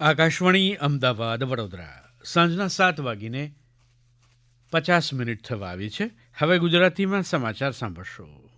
આકાશવાણી અમદાવાદ, વડોદરા. સાંજના સાત વાગીને પચાસ મિનિટ થવા આવી છે. હવે ગુજરાતીમાં સમાચાર સાંભળશો.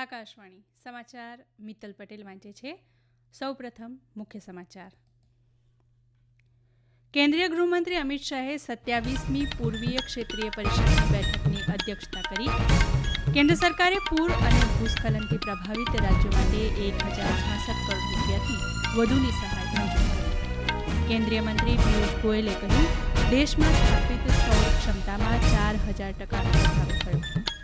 આકાશવાણી સમાચાર મિત્તલ પટેલ વાંચે છે. સૌપ્રથમ મુખ્ય સમાચાર. કેન્દ્રીય ગૃહમંત્રી અમિત શાહે સત્યાવીસમી પૂર્વીય ક્ષેત્રીય પરિષદની બેઠકની અધ્યક્ષતા કરી. કેન્દ્ર સરકારે પૂર અને ભૂસ્ખલનથી પ્રભાવિત રાજ્યો માટે એક હજાર છાસઠ કરોડ રૂપિયાથી વધુની સહાય મંજૂર કેન્દ્રીય મંત્રી પિયુષ ગોયલે કહ્યું, દેશમાં સ્થાપિત સૌર ક્ષમતામાં ચાર હજાર ટકાનો વધારો થયો.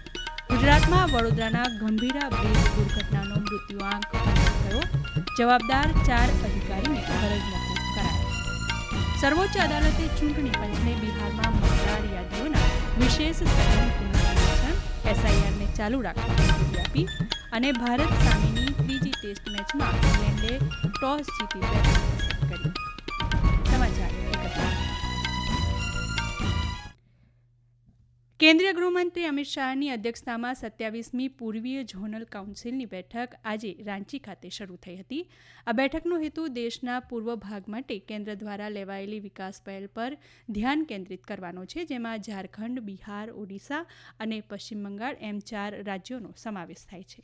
ગુજરાતમાં વડોદરાના ગંભીરા બ્રિજ દુર્ઘટનાનો મૃત્યુઆંક થયો જવાબદાર ચાર અધિકારીને ફરજ મોકૂફ કરાયા. સર્વોચ્ચ અદાલતે ચૂંટણી પંચને બિહારમાં મતદાર યાદીઓના વિશેષ સઘન પુનર્નિરીક્ષણ એસઆઈઆરને ચાલુ રાખવા આપી અને ભારત સામેની ત્રીજી ટેસ્ટ મેચમાં ઇંગ્લેન્ડે ટોસ જીતી કરી. કેન્દ્રીય ગૃહમંત્રી અમિત શાહની અધ્યક્ષતામાં સત્યાવીસમી પૂર્વીય ઝોનલ કાઉન્સિલની બેઠક આજે રાંચી ખાતે શરૂ થઈ હતી. આ બેઠકનો હેતુ દેશના પૂર્વ ભાગ માટે કેન્દ્ર દ્વારા લેવાયેલી વિકાસ પહેલ પર ધ્યાન કેન્દ્રિત કરવાનો છે, જેમાં ઝારખંડ, બિહાર, ઓડિશા અને પશ્ચિમ બંગાળ એમ ચાર રાજ્યોનો સમાવેશ થાય છે.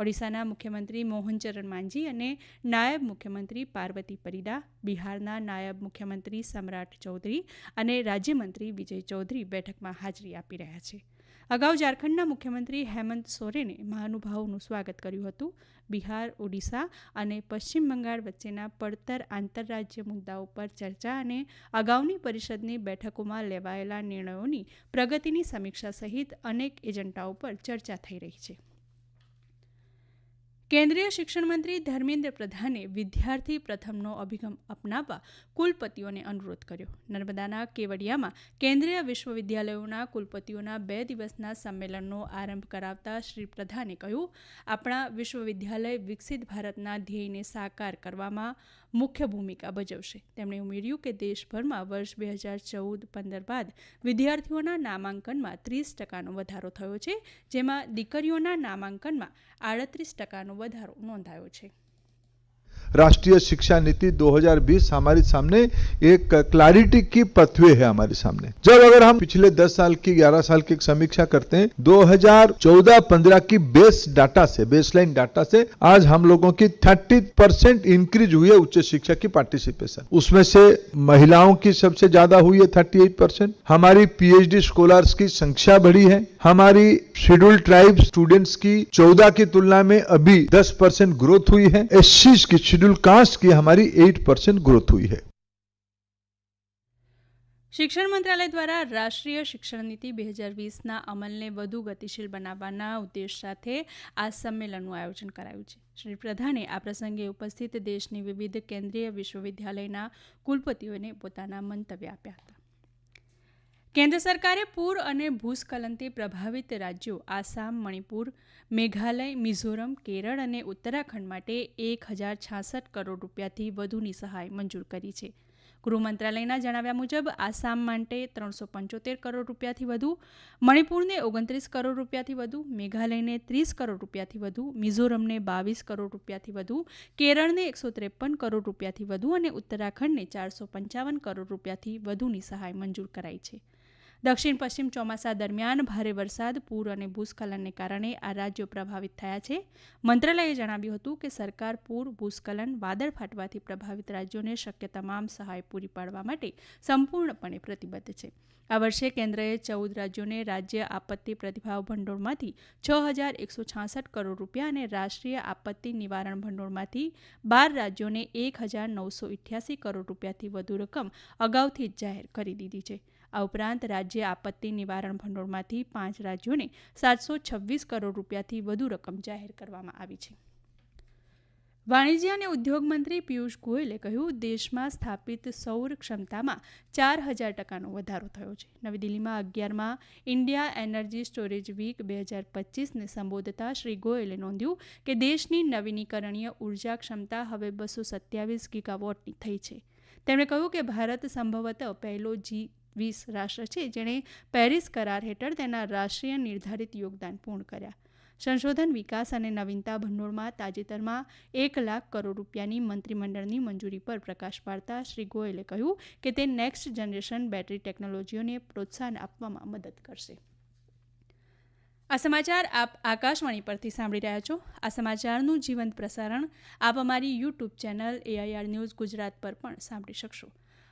ઓડિશાના મુખ્યમંત્રી મોહનચરણ માંઝી અને નાયબ મુખ્યમંત્રી પાર્વતી પરિદા બિહારના નાયબ મુખ્યમંત્રી સમ્રાટ ચૌધરી અને રાજ્યમંત્રી વિજય ચૌધરી બેઠકમાં હાજરી આપી રહ્યા છે. અગાઉ ઝારખંડના મુખ્યમંત્રી હેમંત સોરેને મહાનુભાવોનું સ્વાગત કર્યું હતું. બિહાર, ઓડિશા અને પશ્ચિમ બંગાળ વચ્ચેના પડતર આંતરરાજ્ય મુદ્દાઓ પર ચર્ચા અને અગાઉની પરિષદની બેઠકોમાં લેવાયેલા નિર્ણયોની પ્રગતિની સમીક્ષા સહિત અનેક એજન્ડાઓ પર ચર્ચા થઈ રહી છે. કેન્દ્રીય શિક્ષણ મંત્રી ધર્મેન્દ્ર પ્રધાને વિદ્યાર્થી પ્રથમનો અભિગમ અપનાવવા કુલપતિઓને અનુરોધ કર્યો. નર્મદાના કેવડિયામાં કેન્દ્રીય વિશ્વવિદ્યાલયોના કુલપતિઓના બે દિવસના સંમેલનનો આરંભ કરાવતા શ્રી પ્રધાને કહ્યું, આપણા વિશ્વવિદ્યાલય વિકસિત ભારતના ધ્યેયને સાકાર કરવામાં મુખ્ય ભૂમિકા ભજવશે. તેમણે ઉમેર્યું કે દેશભરમાં વર્ષ બે હજાર ચૌદ પંદર બાદ વિદ્યાર્થીઓના નામાંકનમાં ત્રીસ ટકાનો વધારો થયો છે, જેમાં દીકરીઓના નામાંકનમાં આડત્રીસ ટકાનો વધારો નોંધાયો છે. राष्ट्रीय शिक्षा नीति 2020 हमारे सामने एक क्लैरिटी की पथवे है हमारे सामने। जब अगर हम पिछले 10 साल की 11 साल की समीक्षा करते हैं 2014-15 की बेस डाटा से बेसलाइन डाटा से, आज हम लोगों की 30 परसेंट इंक्रीज हुई है उच्च शिक्षा की पार्टिसिपेशन उसमें से महिलाओं की सबसे ज़्यादा हुई है 38 परसेंट हमारी पीएचडी स्कॉलर्स की संख्या बढ़ी है। हमारी शेड्यूल ट्राइब स्टूडेंट्स की 14 की तुलना में अभी 10 परसेंट ग्रोथ हुई है। एस की शेड्यूल कास्ट की हमारी 8 परसेंट ग्रोथ हुई है શિક્ષણ મંત્રાલય દ્વારા રાષ્ટ્રીય શિક્ષણ નીતિ બે હજાર વીસના અમલને વધુ ગતિશીલ બનાવવાના ઉદ્દેશ સાથે આ સંમેલનનું આયોજન કરાયું છે શ્રી પ્રધાને આ પ્રસંગે ઉપસ્થિત દેશની વિવિધ કેન્દ્રીય વિશ્વવિદ્યાલયના કુલપતિઓને પોતાના મંતવ્ય આપ્યા હતા કેન્દ્ર સરકારે પૂર અને ભૂસ્ખલનથી પ્રભાવિત રાજ્યો આસામ, મણિપુર, મેઘાલય, મિઝોરમ, કેરળ અને ઉત્તરાખંડ માટે એક હજાર છાસઠ કરોડ રૂપિયાથી વધુની સહાય મંજૂર કરી છે. ગૃહ મંત્રાલયના જણાવ્યા મુજબ, આસામ માટે ત્રણસો પંચોતેર કરોડ રૂપિયાથી વધુ, મણિપુરને ઓગણત્રીસ કરોડ રૂપિયાથી વધુ, મેઘાલયને ત્રીસ કરોડ રૂપિયાથી વધુ, મિઝોરમને બાવીસ કરોડ રૂપિયાથી વધુ, કેરળને એકસો ત્રેપન કરોડ રૂપિયાથી વધુ અને ઉત્તરાખંડને ચારસો પંચાવન કરોડ રૂપિયાથી વધુની સહાય મંજૂર કરાઈ છે. દક્ષિણ પશ્ચિમ ચોમાસા દરમિયાન ભારે વરસાદ, પૂર અને ભૂસ્ખલનને કારણે આ રાજ્યો પ્રભાવિત થયા છે. મંત્રાલયે જણાવ્યું હતું કે સરકાર પૂર, ભૂસ્ખલન, વાદળ ફાટવાથી પ્રભાવિત રાજ્યોને શક્ય તમામ સહાય પૂરી પાડવા માટે સંપૂર્ણપણે પ્રતિબદ્ધ છે. આ વર્ષે કેન્દ્રએ ચૌદ રાજ્યોને રાજ્ય આપત્તિ પ્રતિભાવ ભંડોળમાંથી છ હજાર એકસો છાસઠ કરોડ રૂપિયા અને રાષ્ટ્રીય આપત્તિ નિવારણ ભંડોળમાંથી બાર રાજ્યોને એક હજાર નવસો કરોડ રૂપિયાથી વધુ રકમ અગાઉથી જ જાહેર કરી દીધી છે. આ ઉપરાંત રાજ્ય આપત્તિ નિવારણ ભંડોળમાંથી પાંચ રાજ્યોને સાતસો છવ્વીસ કરોડ રૂપિયાથી વધુ રકમ જાહેર કરવામાં આવી છે. વાણિજ્ય અને ઉદ્યોગ મંત્રી પિયુષ ગોયલે કહ્યું, દેશમાં સ્થાપિત સૌર ક્ષમતામાં ચાર હજાર ટકાનો વધારો થયો છે. નવી દિલ્હીમાં અગિયારમાં ઇન્ડિયા એનર્જી સ્ટોરેજ વીક બે હજાર પચીસને સંબોધતા શ્રી ગોયલે નોંધ્યું કે દેશની નવીનીકરણીય ઊર્જા ક્ષમતા હવે બસો સત્યાવીસ ગીગાવોટની થઈ છે. તેમણે કહ્યું કે ભારત સંભવત પહેલો જી વીસ રાષ્ટ્ર છે જેણે પેરિસ કરાર હેઠળ તેના રાષ્ટ્રીય નિર્ધારિત યોગદાન પૂર્ણ કર્યા. સંશોધન, વિકાસ અને નવીનતા ભંડોળમાં તાજેતરમાં એક લાખ કરોડ રૂપિયાની મંત્રીમંડળની મંજૂરી પર પ્રકાશ પાડતા શ્રી ગોયલે કહ્યું કે તે નેક્સ્ટ જનરેશન બેટરી ટેકનોલોજીઓને પ્રોત્સાહન આપવામાં મદદ કરશે. આ સમાચાર આપ આકાશવાણી પરથી સાંભળી રહ્યા છો. આ સમાચારનું જીવંત પ્રસારણ આપ અમારી YouTube channel AIR news Gujarat પર પણ સાંભળી શકશો.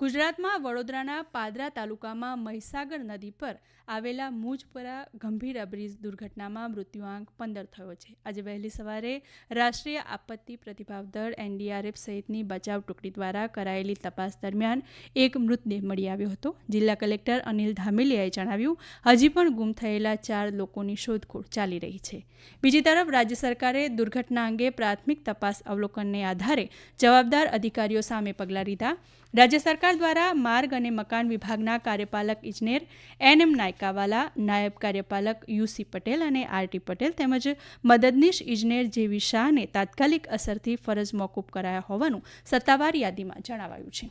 ગુજરાતમાં વડોદરાના પાદરા તાલુકામાં મહીસાગર નદી પર આવેલા મુજપરા ગંભીર બ્રિજ દુર્ઘટનામાં મૃત્યુઆંક પંદર થયો છે. આજે વહેલી સવારે રાષ્ટ્રીય આપત્તિ પ્રતિભાવ દળ એનડીઆરએફ સહિતની બચાવ ટુકડી દ્વારા કરાયેલી તપાસ દરમિયાન એક મૃતદેહ મળી આવ્યો હતો. જિલ્લા કલેક્ટર અનિલ ધામેલિયાએ જણાવ્યું, હજી પણ ગુમ થયેલા ચાર લોકોની શોધખોળ ચાલી રહી છે. બીજી તરફ, રાજ્ય સરકારે દુર્ઘટના અંગે પ્રાથમિક તપાસ અવલોકનને આધારે જવાબદાર અધિકારીઓ સામે પગલાં લીધા. રાજ્ય સરકાર દ્વારા માર્ગ અને મકાન વિભાગના કાર્યપાલક ઇજનેર એન એમ નાયકાવાલા, નાયબ કાર્યપાલક યુસી પટેલ અને આરટી પટેલ તેમજ મદદનીશ ઇજનેર જેવી શાહને તાત્કાલિક અસરથી ફરજ મોકૂફ કરાયા હોવાનું સત્તાવાર યાદીમાં જણાવાયું છે.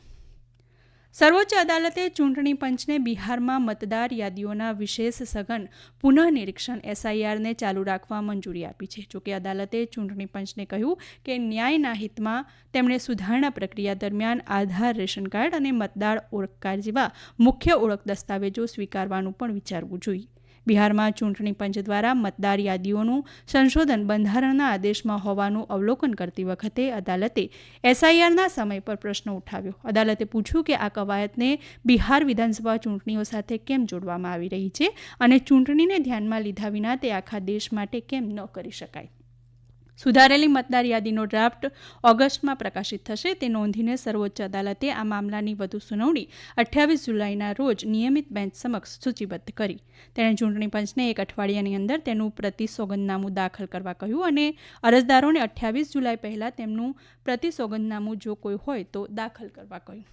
સર્વોચ્ચ અદાલતે ચૂંટણી પંચને બિહારમાં મતદાર યાદીઓના વિશેષ સઘન પુનઃનિરીક્ષણ એસઆઈઆરને ચાલુ રાખવા મંજૂરી આપી છે. જોકે અદાલતે ચૂંટણી પંચને કહ્યું કે ન્યાયના હિતમાં તેમણે સુધારણા પ્રક્રિયા દરમિયાન આધાર, રેશન કાર્ડ અને મતદાર ઓળખ જેવા મુખ્ય ઓળખ દસ્તાવેજો સ્વીકારવાનું પણ વિચારવું જોઈએ. બિહારમાં ચૂંટણી પંચ દ્વારા મતદાર યાદીઓનું સંશોધન બંધારણના આદેશમાં હોવાનું અવલોકન કરતી વખતે અદાલતે એસઆઈઆરના સમય પર પ્રશ્ન ઉઠાવ્યો. અદાલતે પૂછ્યું કે આ કવાયતને બિહાર વિધાનસભા ચૂંટણીઓ સાથે કેમ જોડવામાં આવી રહી છે અને ચૂંટણીને ધ્યાનમાં લીધા વિના તે આખા દેશ માટે કેમ ન કરી શકાય. સુધારેલી મતદાર યાદીનો ડ્રાફ્ટ ઓગસ્ટમાં પ્રકાશિત થશે. તે નોંધીને સર્વોચ્ચ અદાલતે આ મામલાની વધુ સુનાવણી અઠ્યાવીસ જુલાઈના રોજ નિયમિત બેન્ચ સમક્ષ સૂચિબદ્ધ કરી. તેણે ચૂંટણી પંચને એક અઠવાડિયાની અંદર તેનું પ્રતિ સોગંદનામું દાખલ કરવા કહ્યું અને અરજદારોને અઠ્યાવીસ જુલાઈ પહેલાં તેમનું પ્રતિ સોગંદનામું જો કોઈ હોય તો દાખલ કરવા કહ્યું.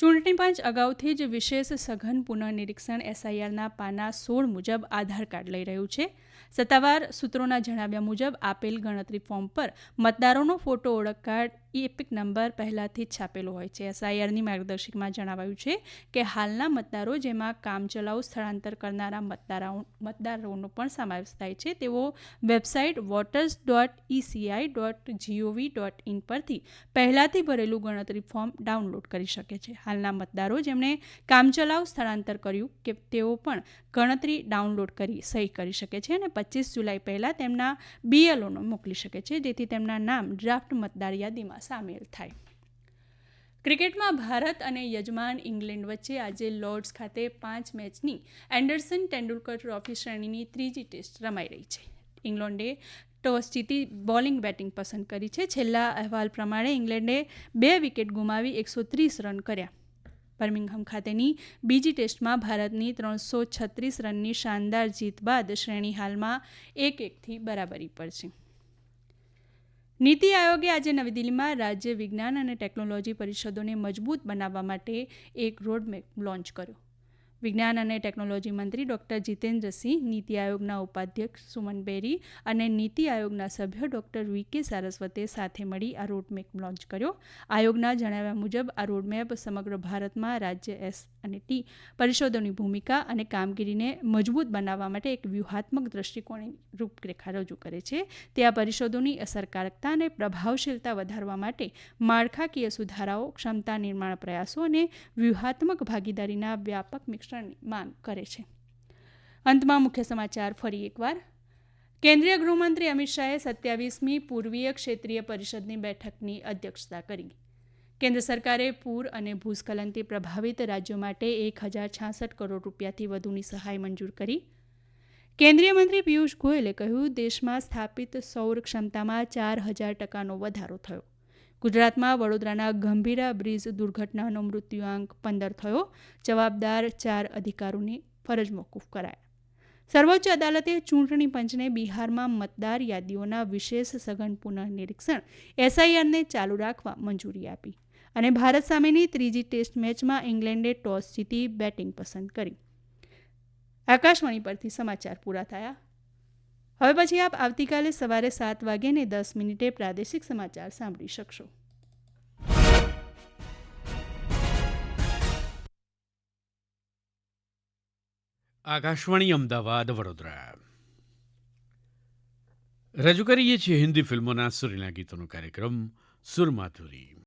ચૂંટણી પંચ અગાઉથી જ વિશેષ સઘન પુનઃનિરીક્ષણ એસઆઈઆરના પાના સોળ મુજબ આધાર કાર્ડ લઈ રહ્યું છે. સત્તાવાર સૂત્રોના જણાવ્યા મુજબ, આપેલ ગણતરી ફોર્મ પર મતદારોનો ફોટો ઓળખ કાર્ડ એપિક નંબર પહેલાંથી જ છાપેલો હોય છે. એસઆઈઆરની માર્ગદર્શિકમાં જણાવાયું છે કે હાલના મતદારો જેમાં કામચલાઉ સ્થળાંતર કરનારા મતદારો મતદારોનો પણ સમાવેશ થાય છે. તેઓ website voters dot ECI dot GOV dot in પરથી પહેલાંથી ભરેલું ગણતરી ફોર્મ ડાઉનલોડ કરી શકે છે. હાલના મતદારો જેમણે કામચલાઉ સ્થળાંતર કર્યું કે તેઓ પણ ગણતરી ડાઉનલોડ કરી સહી કરી શકે છે અને પચીસ જુલાઈ પહેલાં તેમના બીએલઓનો મોકલી શકે છે, જેથી તેમના નામ ડ્રાફ્ટ મતદાર યાદીમાં સામેલ થાય. ક્રિકેટમાં ભારત અને યજમાન ઇંગ્લેન્ડ વચ્ચે આજે લોર્ડ્સ ખાતે પાંચ મેચની એન્ડરસન તેંડુલકર ટ્રોફી શ્રેણીની ત્રીજી ટેસ્ટ રમાઈ રહી છે. ઇંગ્લેન્ડે ટોસ જીતી બોલિંગ બેટિંગ પસંદ કરી છે. છેલ્લા અહેવાલ પ્રમાણે ઇંગ્લેન્ડે બે વિકેટ ગુમાવી એકસો ત્રીસ રન કર્યા. બર્મિંગહામ ખાતેની બીજી ટેસ્ટમાં ભારતની ત્રણસો છત્રીસ રનની શાનદાર જીત બાદ શ્રેણી હાલમાં એક એકથી બરાબરી પર છે. નીતિ આયોગે આજે નવી દિલ્હીમાં રાજ્ય વિજ્ઞાન અને ટેકનોલોજી પરિષદોને મજબૂત બનાવવા માટે એક રોડમેપ લોન્ચ કર્યો. વિજ્ઞાન અને ટેકનોલોજી મંત્રી ડોક્ટર જીતેન્દ્રસિંહ નીતિ આયોગના ઉપાધ્યક્ષ સુમન બેરી અને નીતિ આયોગના સભ્ય ડોક્ટર વી કે સારસ્વતે સાથે મળી આ રોડમેપ લોન્ચ કર્યો. આયોગના જણાવ્યા મુજબ આ રોડમેપ સમગ્ર ભારતમાં રાજ્ય એસ અને ટી પરિષદોની ભૂમિકા અને કામગીરીને મજબૂત બનાવવા માટે એક વ્યૂહાત્મક દ્રષ્ટિકોણની રૂપરેખા રજૂ કરે છે. તે આ પરિષદોની અસરકારકતા અને પ્રભાવશીલતા વધારવા માટે માળખાકીય સુધારાઓ, ક્ષમતા નિર્માણ પ્રયાસો અને વ્યૂહાત્મક ભાગીદારીના વ્યાપક મિશ્રણની માંગ કરે છે. અંતમાં મુખ્ય સમાચાર ફરી એકવાર. કેન્દ્રીય ગૃહમંત્રી અમિત શાહે સત્યાવીસમી પૂર્વીય ક્ષેત્રીય પરિષદની બેઠકની અધ્યક્ષતા કરી. કેન્દ્ર સરકારે પૂર અને ભૂસ્ખલનથી પ્રભાવિત રાજ્યો માટે એક હજાર છાસઠ કરોડ રૂપિયાથી વધુની સહાય મંજૂર કરી. કેન્દ્રીય મંત્રી પિયુષ ગોયલે કહ્યું, દેશમાં સ્થાપિત સૌર ક્ષમતામાં ચાર હજાર ટકાનો વધારો થયો. ગુજરાતમાં વડોદરાના ગંભીરા બ્રિજ દુર્ઘટનાનો મૃત્યુઆંક પંદર થયો. જવાબદાર ચાર અધિકારોની ફરજ મોકૂફ કરાયા. સર્વોચ્ચ અદાલતે ચૂંટણી પંચને બિહારમાં મતદાર યાદીઓના વિશેષ સઘન પુનઃનિરીક્ષણ, એસઆઈઆરને ચાલુ રાખવા મંજૂરી આપી. અને ભારત સામેની ત્રીજી ટેસ્ટ મેચમાં ઇંગ્લેન્ડે ટોસ જીતી બેટિંગ પસંદ કરી. આકાશવાણી પરથી સમાચાર પૂરા થયા. હવે પછી આપ આવતીકાલે સવારે સાત વાગે ને દસ મિનિટે પ્રાદેશિક સમાચાર સાંભળી શકશો. આકાશવાણી અમદાવાદ, વડોદરા. રજૂ કરીએ છીએ હિન્દી ફિલ્મોના સુરીલા ગીતોનો કાર્યક્રમ, સુરમાધુરી.